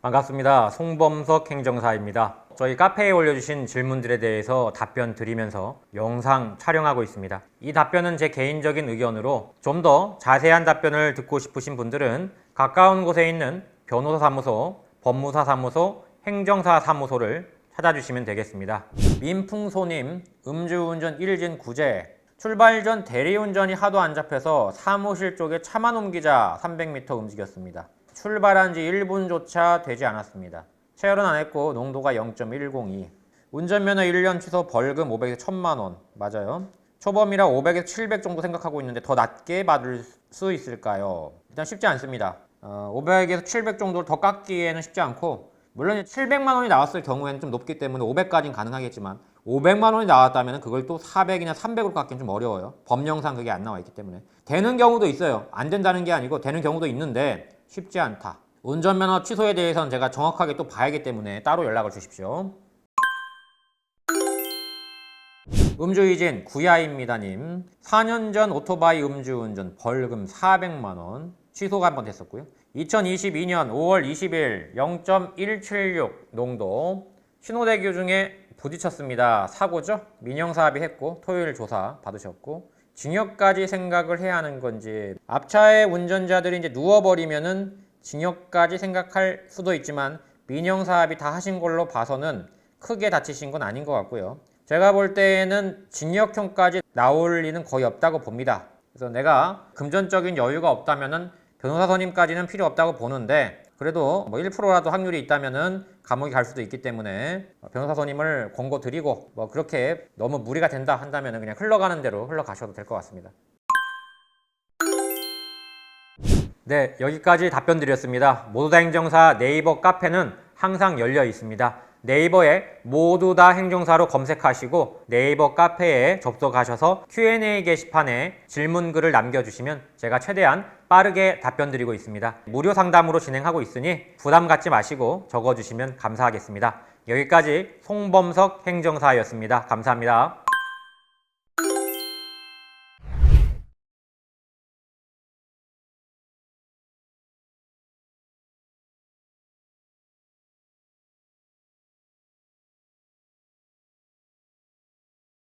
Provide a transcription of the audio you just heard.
반갑습니다. 송범석 행정사입니다. 저희 카페에 올려주신 질문들에 대해서 답변 드리면서 영상 촬영하고 있습니다. 이 답변은 제 개인적인 의견으로 좀 더 자세한 답변을 듣고 싶으신 분들은 가까운 곳에 있는 변호사 사무소, 법무사 사무소, 행정사 사무소를 찾아주시면 되겠습니다. 민풍소님, 음주운전 1진 구제. 출발 전 대리운전이 하도 안 잡혀서 사무실 쪽에 차만 옮기자 300m 움직였습니다. 출발한 지 1분조차 되지 않았습니다. 체열은 안 했고 농도가 0.102. 운전면허 1년 취소 벌금 500에서 1000만 원. 맞아요. 초범이라 500에서 700 정도 생각하고 있는데 더 낮게 받을 수 있을까요? 일단 쉽지 않습니다. 어, 500에서 700 정도를 더 깎기에는 쉽지 않고 물론 700만 원이 나왔을 경우에는 좀 높기 때문에 500까지는 가능하겠지만 500만 원이 나왔다면 그걸 또 400이나 300으로 깎기는 좀 어려워요. 법령상 그게 안 나와 있기 때문에. 되는 경우도 있어요. 안 된다는 게 아니고 되는 경우도 있는데 쉽지 않다. 운전면허 취소에 대해서는 제가 정확하게 또 봐야기 때문에 따로 연락을 주십시오. 음주이진 구야입니다님 4년 전 오토바이 음주운전 벌금 400만원 취소가 한 번 됐었고요 2022년 5월 20일 0.176 농도 신호대교 중에 부딪혔습니다 사고죠 민형사합의 했고 토요일 조사 받으셨고 징역까지 생각을 해야 하는 건지 앞차의 운전자들이 이제 누워버리면은 징역까지 생각할 수도 있지만 민형사합이 다 하신 걸로 봐서는 크게 다치신 건 아닌 것 같고요. 제가 볼 때에는 징역형까지 나올 리는 거의 없다고 봅니다. 그래서 내가 금전적인 여유가 없다면은 변호사 선임까지는 필요 없다고 보는데 그래도 뭐 1%라도 확률이 있다면은 감옥에 갈 수도 있기 때문에 변호사 선임을 권고 드리고 뭐 그렇게 너무 무리가 된다 한다면은 그냥 흘러가는 대로 흘러가셔도 될 것 같습니다. 네, 여기까지 답변 드렸습니다. 모두 다 행정사 네이버 카페는 항상 열려 있습니다. 네이버에 모두 다 행정사로 검색하시고 네이버 카페에 접속하셔서 Q&A 게시판에 질문글을 남겨주시면 제가 최대한 빠르게 답변 드리고 있습니다. 무료 상담으로 진행하고 있으니 부담 갖지 마시고 적어주시면 감사하겠습니다. 여기까지 송범석 행정사였습니다. 감사합니다.